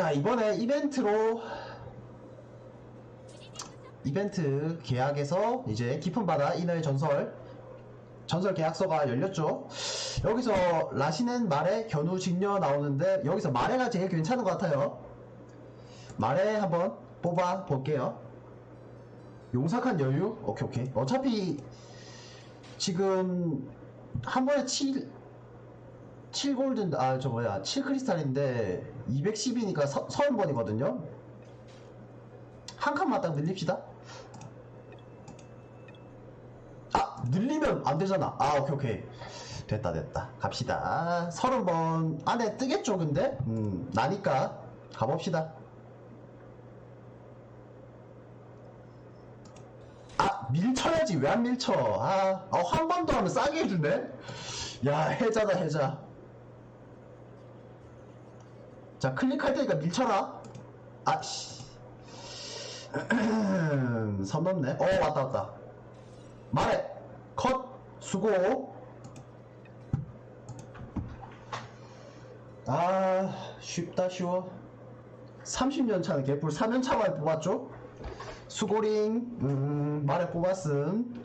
자 이번에 이벤트로 이벤트 계약에서 이제 깊은 바다 인어의 전설 전설 계약서가 열렸죠. 여기서 라시넨 말의 견우 직녀 나오는데 여기서 말해가 제일 괜찮은 것 같아요. 말해 한번 뽑아 볼게요. 용삭한 여유? 오케이 오케이. 어차피 지금 한 번에 7 7골든 아 저 뭐야 7 크리스탈인데 210이니까 30번이거든요. 한 칸만 딱 늘립시다. 아 늘리면 안 되잖아. 아 오케이 오케이 됐다 됐다 갑시다. 30번 안에 뜨겠죠 근데 음 나니까 가봅시다. 아 밀쳐야지 왜 안 밀쳐 아, 아, 한번더 하면 싸게 해주네 야 해자다 해자 자 클릭할 테니까 밀쳐라. 아씨. 선 넘네. 어 왔다 왔다. 말해. 컷. 수고. 아 쉽다 쉬워. 30년 차는 개뿔 4년 차만 뽑았죠? 수고링. 음, 말에 뽑았음.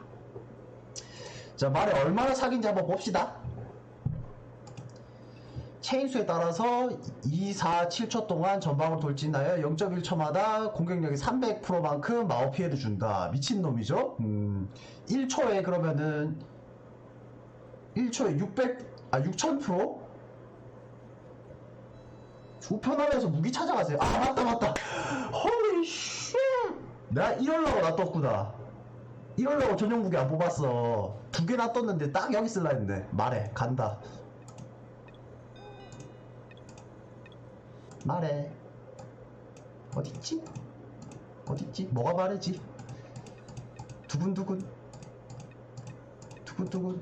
자 말에 얼마나 사귄지 한번 봅시다 체인수에 따라서 2, 4, 7초 동안 전방으로 돌진하여 0.1초마다 공격력이 300%만큼 마법 피해를 준다 미친놈이죠 음, 1초에 그러면은 1초에 600, 아 6000%? 우편함에서 무기 찾아가세요 아 맞다 맞다 헐리 쉣 내가 이럴라고 놔뒀구나. 이럴라고 전용 무기 안 뽑았어. 두개 놔뒀는데 딱 여기 쓸라 했는데. 말해, 간다. 말해. 어딨지? 어딨지? 뭐가 말해지? 두근두근. 두근두근.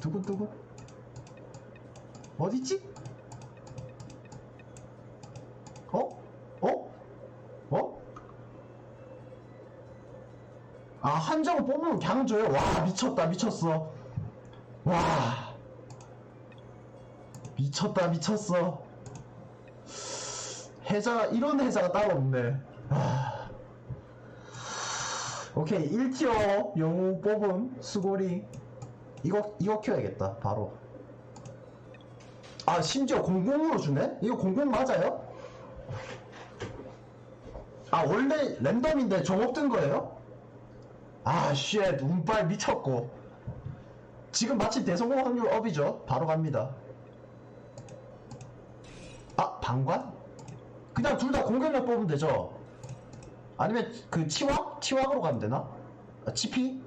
두근두근. 어딨지? 어? 어? 어? 아, 한정을 뽑으면 그냥 줘요? 와, 미쳤다, 미쳤어. 와. 미쳤다, 미쳤어. 해자가, 이런 해자가 따로 없네. 아. 오케이, 1티어 영웅 뽑음, 수고리. 이거, 이거 키워야겠다, 바로. 아, 심지어 공공으로 주네? 이거 공공 맞아요? 아 원래 랜덤인데 종업 뜬 거예요? 아 쉣, 운빨 미쳤고 지금 마침 대성공 확률 업이죠 바로 갑니다 아 방관? 그냥 둘 다 공격력 뽑으면 되죠 아니면 그 치왕? 치왕으로 가면 되나? 아, 치피?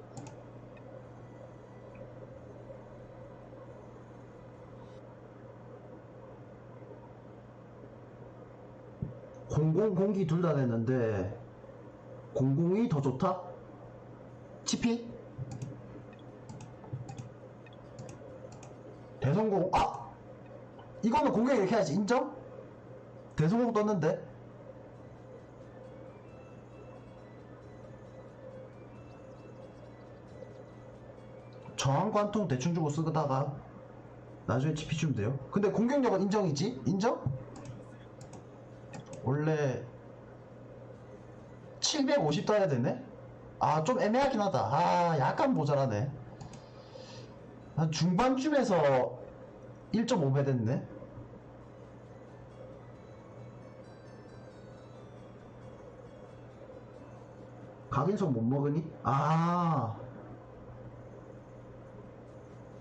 공공 공기 둘 다 냈는데 공공이 더 좋다? 치피? 대성공 아! 이거는 공격 이렇게 해야지 인정? 대성공 떴는데 저항관통 대충 주고 쓰다가 나중에 치피 주면 돼요 근데 공격력은 인정이지? 인정? 원래 750 따야 되네? 아, 좀 애매하긴 하다. 아, 약간 모자라네. 한 중반쯤에서 1.5배 됐네? 각인석 못 먹으니? 아.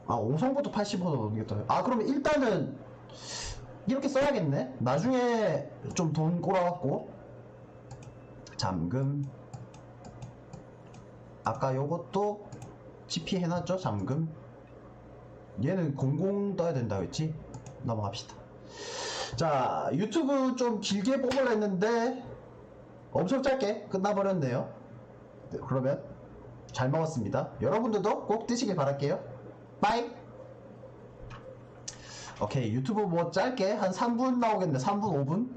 아, 5성부터 80% 넘겠다. 아, 그러면 일단은 이렇게 써야겠네. 나중에 좀 돈 꼬라갖고 잠금. 아까 요것도 GP 해놨죠? 잠금. 얘는 00 떠야 된다고 했지? 넘어갑시다. 자, 유튜브 좀 길게 뽑으려 했는데 엄청 짧게 끝나버렸네요. 네, 그러면 잘 먹었습니다. 여러분들도 꼭 드시길 바랄게요. 빠이! 오케이 유튜브 뭐 짧게 한 3분 나오겠네 3분 5분